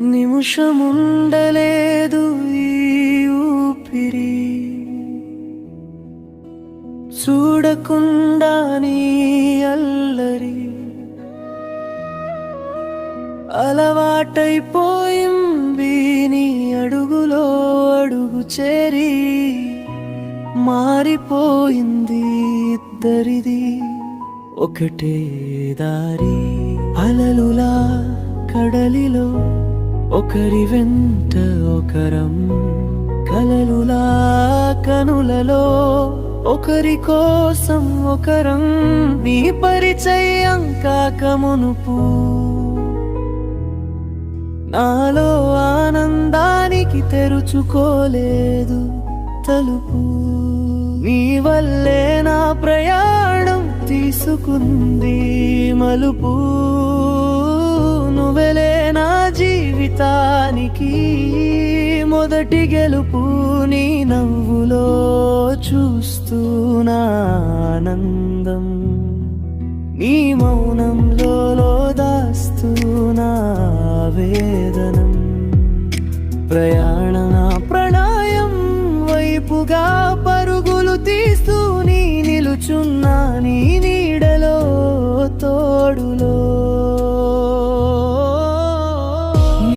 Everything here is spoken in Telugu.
నిమిషముండలేదు ఈ ఊపిరి. చూడకుండా నీ అల్లరి. అలవాటైపోయింది నీ అడుగులో అడుగు చేరి. మారిపోయింది ఇద్దరిది ఒకటే దారి. అలలులా కడలిలో ఒకరి వెంట ఒకరం కలలులా కనులలో. ఒకరి కోసం ఒకరం నీ పరిచయం కాకమునుపు నాలో ఆనందానికి తెరుచుకోలేదు తలుపు. నీ వల్లే నా ప్రయాణం తీసుకుంది మలుపు. నువ్వెలే జీవితానికి మొదటి గెలుపు నీ నవ్వులో చూస్తున్నా ఆనందం నీ మౌనంలో దాస్తున్నా వేదనం ప్రయాణ ప్రణాయం వైపుగా పరుగులు తీస్తూ